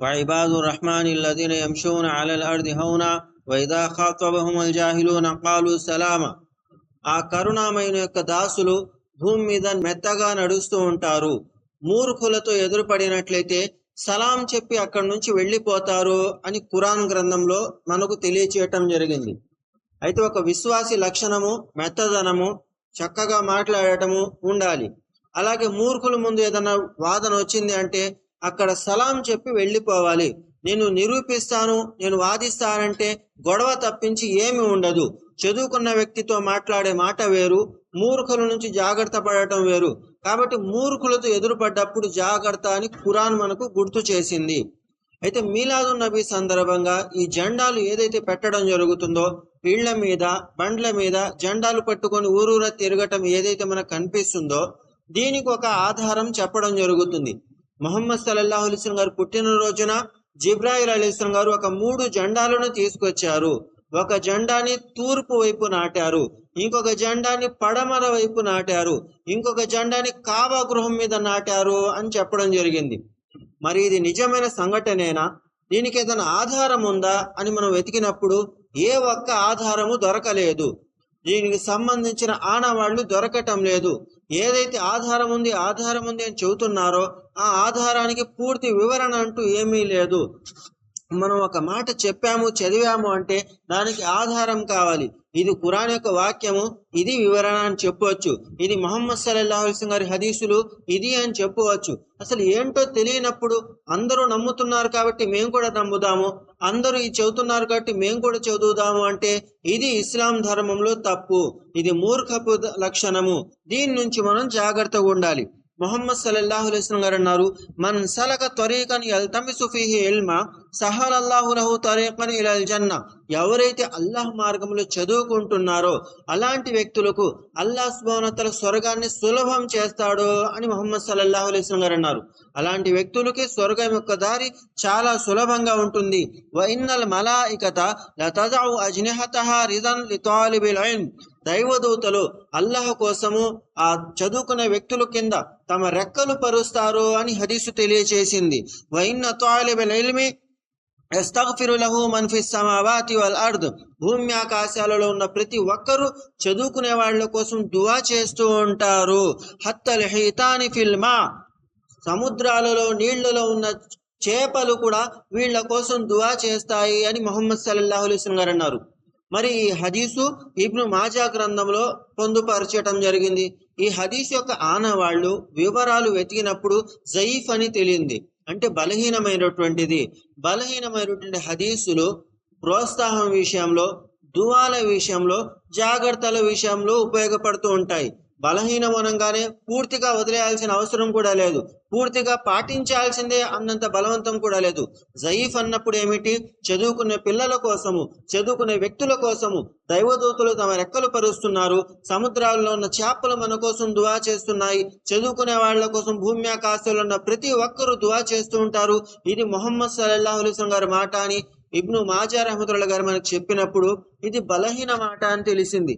وعباد الرحمن الذين يمشون على الأرض هونا وإذا خاطبهم الجاهلون قالوا سلاما ఆ కరుణామయుని యొక్క దాసులు భూమి మీద మెత్తగా నడుస్తూ ఉంటారు మూర్ఖులతో ఎదురుపడినట్లయితే సలాం చెప్పి అక్కడి నుంచి వెళ్ళిపోతారు అని ఖురాన్ గ్రంథంలో మనకు తెలియచేయటం జరిగింది అయితే ఒక విశ్వాసి లక్షణము మెత్తదనము చక్కగా మాట్లాడటము ఉండాలి అలాగే మూర్ఖుల ముందు ఏదైనా వాదన వచ్చింది అంటే అక్కడ సలాం చెప్పి వెళ్ళిపోవాలి. నేను నిరూపిస్తాను నేను వాదిస్తానంటే గొడవ తప్పించి ఏమి ఉండదు. చదువుకున్న వ్యక్తితో మాట్లాడే మాట వేరు మూర్ఖుల నుంచి జాగ్రత్త పడటం వేరు. కాబట్టి మూర్ఖులతో ఎదురుపడ్డప్పుడు జాగ్రత్త అని ఖురాన్ మనకు గుర్తు చేసింది. అయితే మీలాదు నబీ సందర్భంగా ఈ జెండాలు ఏదైతే పెట్టడం జరుగుతుందో ఇళ్ళ మీద బండ్ల మీద జెండాలు పట్టుకొని ఊరూరా తిరగటం ఏదైతే మనకు కనిపిస్తుందో దీనికి ఒక ఆధారం చెప్పడం జరుగుతుంది. మొహమ్మద్ సల్లల్లాహు అలీస్లం గారు పుట్టినరోజున జిబ్రాయిల్ అలీస్లం గారు ఒక మూడు జెండాలను తీసుకొచ్చారు. ఒక జెండాని తూర్పు వైపు నాటారు. ఇంకొక జెండాని పడమర వైపు నాటారు. ఇంకొక జెండాని కావా గృహం మీద నాటారు అని చెప్పడం జరిగింది. మరి ఇది నిజమైన సంఘటనేనా? దీనికి ఏదైనా ఆధారం ఉందా అని మనం వెతికినప్పుడు ఏ ఒక్క ఆధారము దొరకలేదు. దీనికి సంబంధించిన ఆనవాళ్ళు దొరకటం లేదు. ఏదైతే ఆధారం ఉంది ఆధారం ఉంది అని చెబుతున్నారో ఆ ఆధారానికి పూర్తి వివరణ అంటూ ఏమీ లేదు. మనం ఒక మాట చెప్పాము చదివాము అంటే దానికి ఆధారం కావాలి. ఇది కురాన్ యొక్క వాక్యము ఇది వివరణ అని చెప్పవచ్చు ఇది మొహమ్మద్ సల్లాహు గారి హదీసులు ఇది అని చెప్పవచ్చు అసలు ఏంటో తెలియనప్పుడు అందరూ నమ్ముతున్నారు కాబట్టి మేము కూడా నమ్ముదాము. అందరూ ఇది చెబుతున్నారు కాబట్టి మేము కూడా చదువుదాము అంటే ఇది ఇస్లాం ధర్మంలో తప్పు. ఇది మూర్ఖపు లక్షణము. దీని నుంచి మనం జాగ్రత్తగా ఉండాలి. మొహమ్మద్ సల్లల్లాహు అలైస్లం గారు అన్నారు మన్ సలక త్వరీకన్ యల్తమిసు ఫీహి ఇల్మా సహలల్లాహు లహు త్వరీకన్ ఇలల్ జన్న. ఎవరైతే అల్లాహ్ మార్గంలో చదువుకుంటున్నారో అలాంటి వ్యక్తులకు అల్లాహ్ సుభానతల స్వర్గాన్ని సులభం చేస్తాడు అని మొహమ్మద్ సల్లల్లాహు అలైస్లం గారు అన్నారు. అలాంటి వ్యక్తులకి స్వర్గం యొక్క దారి చాలా సులభంగా ఉంటుంది. వ ఇన్నల్ మలాయికత లతజౌ అజ్నిహతహ రిదన్ లితాలిబిల్ ఇల్మ్. దైవదూతలు అల్లాహ్ కోసము ఆ చదువుకునే వ్యక్తుల కింద తమ రెక్కలు పరుస్తారు అని హదీసు తెలియచేసింది. వైన్న తాలిబల్ ఇల్మి ఎస్తగ్ఫిరు సమావాతి వల్ అర్ద్. భూమి ఆకాశాలలో ఉన్న ప్రతి ఒక్కరూ చదువుకునే వాళ్ళ కోసం దువా చేస్తూ ఉంటారు. హత్తల్ హీతాని ఫిల్మా సముద్రాలలో నీళ్ళలో ఉన్న చేపలు కూడా వీళ్ళ కోసం దువా చేస్తాయి అని మొహమ్మద్ సల్లల్లాహు అలైహి గారు అన్నారు. మరి ఈ హదీసు ఇబ్ను మాజా గ్రంథంలో పొందుపరచటం జరిగింది. ఈ హదీస్ యొక్క ఆనవాళ్ళు వివరాలు వెతికినప్పుడు జయీఫ్ అని తెలియంది. అంటే బలహీనమైనటువంటిది. బలహీనమైనటువంటి హదీసులు ప్రోత్సాహం విషయంలో దువాల విషయంలో జాగ్రత్తల విషయంలో ఉపయోగపడుతూ ఉంటాయి. బలహీనం అనగానే పూర్తిగా వదిలేయాల్సిన అవసరం కూడా లేదు. పూర్తిగా పాటించాల్సిందే అన్నంత బలవంతం కూడా లేదు. జయీఫ్ అన్నప్పుడు ఏమిటి? చదువుకునే పిల్లల కోసము చదువుకునే వ్యక్తుల కోసము దైవదూతలు తమ రెక్కలు పరుస్తున్నారు. సముద్రాల్లో ఉన్న చేపలు మన కోసం దువా చేస్తున్నాయి. చదువుకునే వాళ్ళ కోసం భూమి ఆకాశాలు ఉన్న ప్రతి ఒక్కరూ దువా చేస్తూ ఉంటారు. ఇది మొహమ్మద్ సల్లాహు అలీస్లం గారి మాట అని ఇబ్ను మాజా రహమతుల్లా గారు మనకు చెప్పినప్పుడు ఇది బలహీన మాట అని తెలిసింది.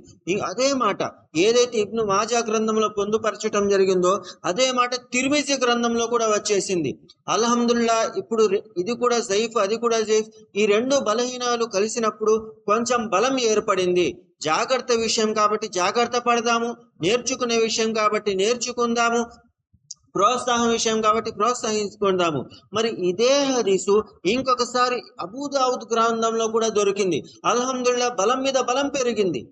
అదే మాట ఏదైతే ఇబ్ను మాజా గ్రంథంలో పొందుపరచడం జరిగిందో అదే మాట తిరుమిసి గ్రంథంలో కూడా వచ్చేసింది. అల్హమ్దుల్లా ఇప్పుడు ఇది కూడా జైఫ్ అది కూడా జైఫ్. ఈ రెండు బలహీనాలు కలిసినప్పుడు కొంచెం బలం ఏర్పడింది. జాగ్రత్త విషయం కాబట్టి జాగ్రత్త పడదాము నేర్చుకునే విషయం కాబట్టి నేర్చుకుందాము ప్రోత్సాహం విషయం కాబట్టి ప్రోత్సహించుకుందాము. మరి ఇదే హదీసు ఇంకొకసారి అబూదావుద్ గ్రంథంలో కూడా దొరికింది. అల్హమ్దుల్లా బలం మీద బలం పెరిగింది.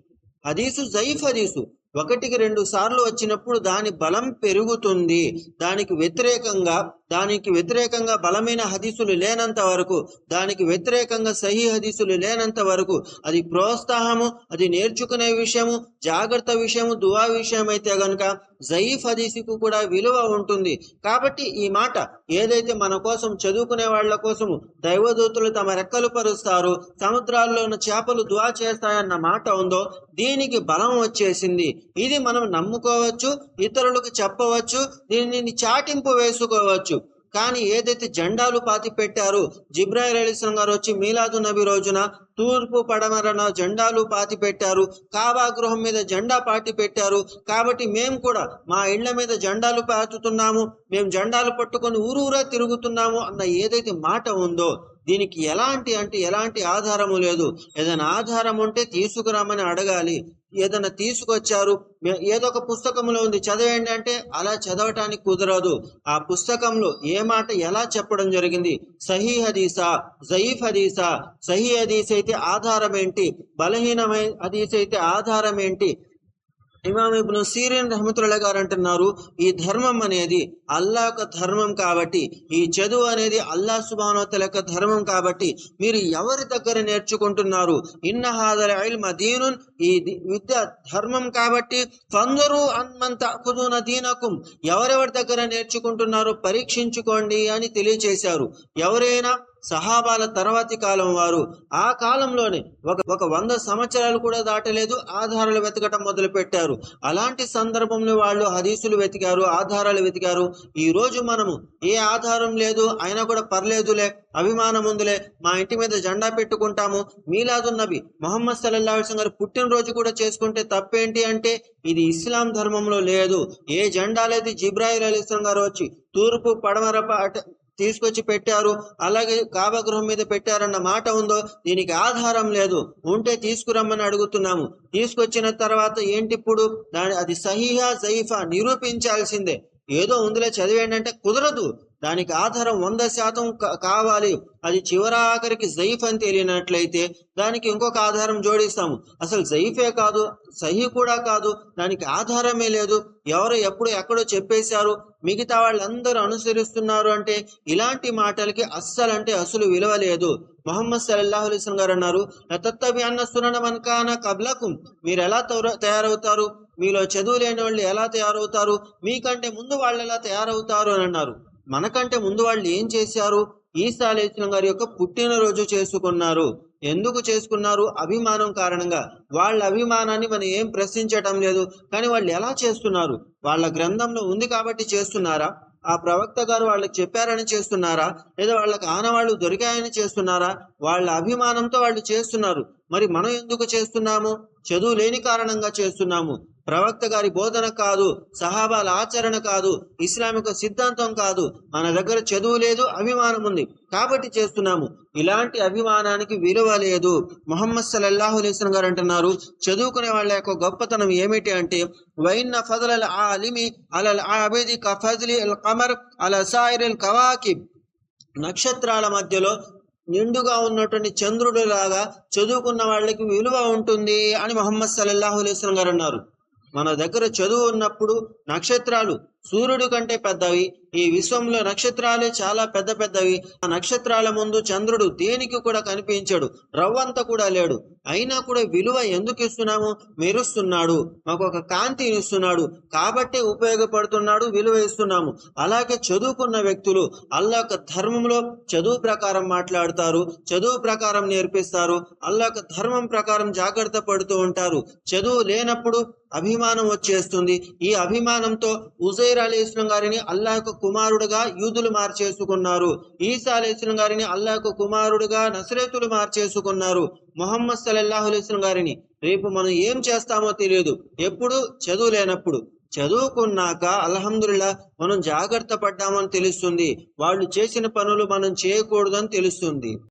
హదీసు జైఫ్ హదీసు. ఒకటికి రెండు సార్లు వచ్చినప్పుడు దాని బలం పెరుగుతుంది. దానికి వ్యతిరేకంగా దానికి వ్యతిరేకంగా బలమైన హదీసులు లేనంత వరకు దానికి వ్యతిరేకంగా సహీ హదీసులు లేనంత వరకు అది ప్రోత్సాహము అది నేర్చుకునే విషయము జాగ్రత్త విషయము దువా విషయం అయితే గనుక జయీఫ్ హదీసుకు కూడా విలువ ఉంటుంది. కాబట్టి ఈ మాట ఏదైతే మన కోసం చదువుకునే వాళ్ళ కోసము దైవదూతులు తమ రెక్కలు పరుస్తారు సముద్రాల్లో ఉన్న చేపలు దువా చేస్తాయన్న మాట ఉందో దీనికి బలం వచ్చేసింది. ఇది మనం నమ్ముకోవచ్చు ఇతరులకు చెప్పవచ్చు దీనిని చాటింపు వేసుకోవచ్చు. కానీ ఏదైతే జెండాలు పాతి పెట్టారో జిబ్రాయిల్ అలీస్లం గారు వచ్చి మీలాదు నబి రోజున తూర్పు పడమరన జెండాలు పాతి పెట్టారు కాబా గృహం మీద జెండా పాటి పెట్టారు. కాబట్టి మేము కూడా మా ఇళ్ళ మీద జెండాలు పాతుతున్నాము మేము జెండాలు పట్టుకొని ఊరూరా తిరుగుతున్నాము అన్న ఏదైతే మాట ఉందో దీనికి ఎలాంటి అంటే ఎలాంటి ఆధారము లేదు. ఏదైనా ఆధారం ఉంటే తీసుకురామని అడగాలి. ఏదైనా తీసుకొచ్చారు ఏదో ఒక పుస్తకంలో ఉంది చదవండి అంటే అలా చదవటానికి కుదరదు. ఆ పుస్తకంలో ఏ మాట ఎలా చెప్పడం జరిగింది? సహీ హదీసా జయీఫ్ హదీసా సహీ హదీస్ అయితే ఆధారం ఏంటి బలహీనమైన హదీస్ అయితే ఆధారం ఏంటి ఇమాం ఇబ్ను సీరియన్ రహమతుల్లా గారు అంటున్నారు ఈ ధర్మం అనేది అల్లా యొక్క ధర్మం కాబట్టి ఈ చదువు అనేది అల్లా సుబానోతల యొక్క ధర్మం కాబట్టి మీరు ఎవరి దగ్గర నేర్చుకుంటున్నారు? ఇన్న హాదర్ ఇల్మ దీనున్ ఈ విద్య ధర్మం కాబట్టి ఫందరు అన్మంత అకుదున దీనకుం ఎవరెవరి దగ్గర నేర్చుకుంటున్నారో పరీక్షించుకోండి అని తెలియచేశారు. ఎవరైనా సహాబాల తర్వాతి కాలం వారు ఆ కాలంలోనే ఒక ఒక వంద సంవత్సరాలు కూడా దాటలేదు ఆధారాలు వెతకటం మొదలు పెట్టారు అలాంటి సందర్భంలో వాళ్ళు హదీసులు వెతికారు ఆధారాలు వెతికారు. ఈ రోజు మనము ఏ ఆధారం లేదు అయినా కూడా పర్లేదులే అభిమానం ఉందిలే మా ఇంటి మీద జెండా పెట్టుకుంటాము. మీలాదున్నబి మొహమ్మద్ సల్లాహు గారు పుట్టినరోజు కూడా చేసుకుంటే తప్పేంటి అంటే ఇది ఇస్లాం ధర్మంలో లేదు. ఏ జెండా లేదు జిబ్రాహిల్ అలీస్లాం గారు వచ్చి తూర్పు పడమర తీసుకొచ్చి పెట్టారు. అలాగే కాబా గృహం మీద పెట్టారన్న మాట ఉందో దీనికి ఆధారం లేదు. ఉంటే తీసుకురమ్మని అడుగుతున్నాము. తీసుకొచ్చిన తర్వాత ఏంటి ఇప్పుడు దాని అది సహీహా జైఫా నిరూపించాల్సిందే. ఏదో ఉందిలే చదివేంటంటే అంటే కుదరదు. దానికి ఆధారం వంద శాతం కావాలి. అది చివర ఆఖరికి జైఫ్ అని తెలియనట్లయితే దానికి ఇంకొక ఆధారం జోడిస్తాము. అసలు జైఫే కాదు సహీ కూడా కాదు దానికి ఆధారమే లేదు. ఎవరో ఎప్పుడు ఎక్కడో చెప్పేశారు. మిగతా వాళ్ళందరూ అనుసరిస్తున్నారు అంటే ఇలాంటి మాటలకి అస్సలు అంటే అసలు విలువ లేదు. మొహమ్మద్ సల్లాహు అలైహి గారు అన్నారు లతత్తబి అన్న సునన కబ్లకు కబ్లకుం. మీరు ఎలా తయారవుతారు? మీలో చదువు లేని వాళ్ళు ఎలా తయారవుతారు? మీకంటే ముందు వాళ్ళు ఎలా తయారవుతారు? అని అన్నారు. మనకంటే ముందు వాళ్ళు ఏం చేశారు? ఈసా అలైస్లం గారి యొక్క పుట్టినరోజు చేసుకున్నారు. ఎందుకు చేసుకున్నారు? అభిమానం కారణంగా. వాళ్ళ అభిమానాన్ని మనం ఏం ప్రశ్నించటం లేదు. కానీ వాళ్ళు ఎలా చేస్తున్నారు? వాళ్ళ గ్రంథంలో ఉంది కాబట్టి చేస్తున్నారా? ఆ ప్రవక్త గారు వాళ్ళకి చెప్పారని చేస్తున్నారా? లేదా వాళ్ళకి ఆనవాళ్ళు దొరికాయని చేస్తున్నారా? వాళ్ళ అభిమానంతో వాళ్ళు చేస్తున్నారు. మరి మనం ఎందుకు చేస్తున్నాము? చదువు లేని కారణంగా చేస్తున్నాము. ప్రవక్త గారి బోధన కాదు సహాబాల ఆచరణ కాదు ఇస్లామిక సిద్ధాంతం కాదు. మన దగ్గర చదువు లేదు అభిమానం ఉంది. కాబట్టి చేస్తున్నాము. ఇలాంటి అభిమానానికి విలువ లేదు. మొహమ్మద్ సల్లల్లాహు అలీస్లం గారు అంటున్నారు చదువుకునే వాళ్ళ యొక్క గొప్పతనం ఏమిటి అంటే వైన్న ఫజలల్ ఆలిమి అలల్ ఆబిది కఫజ్లి అల్ కమర్ అల సాయిరల్ కవాకిబ్. నక్షత్రాల మధ్యలో నిండుగా ఉన్నటువంటి చంద్రుడు లాగా చదువుకున్న వాళ్ళకి విలువ ఉంటుంది అని మొహమ్మద్ సల్లల్లాహు అలీస్లం గారు అన్నారు. మన దగ్గర చదువు ఉన్నప్పుడు నక్షత్రాలు సూర్యుడు కంటే పెద్దవి ఈ విశ్వంలో నక్షత్రాలే చాలా పెద్ద పెద్దవి. ఆ నక్షత్రాల ముందు చంద్రుడు దేనికి కూడా కనిపించాడు. రవ్వంత కూడా లేడు. అయినా కూడా విలువ ఎందుకు ఇస్తున్నాము మెరుస్తున్నాడు. మాకు ఒక కాంతిని ఇస్తున్నాడు. కాబట్టే ఉపయోగపడుతున్నాడు విలువ ఇస్తున్నాము. అలాగే చదువుకున్న వ్యక్తులు అల్లా యొక్క ధర్మంలో చదువు ప్రకారం మాట్లాడతారు చదువు ప్రకారం నేర్పిస్తారు అల్లా యొక్క ధర్మం ప్రకారం జాగ్రత్త పడుతూ ఉంటారు. చదువు లేనప్పుడు అభిమానం వచ్చేస్తుంది. ఈ అభిమానంతో ఉజైర్ అలీ ఇస్లాం గారిని అల్లా యొక్క కుమారుడుగా యూదులు మార్చేసుకున్నారు. ఈసా అలీ గారిని అల్లాహకు కుమారుడుగా నసరేతులు మార్చేసుకున్నారు. మొహమ్మద్ సల్లల్లాహు అలైహి గారిని. రేపు మనం ఏం చేస్తామో తెలియదు. ఎప్పుడు? చదువు లేనప్పుడు. చదువుకున్నాక అల్హమ్దుల్లా మనం జాగ్రత్త పడ్డామని తెలుస్తుంది. వాళ్ళు చేసిన పనులు మనం చేయకూడదని తెలుస్తుంది.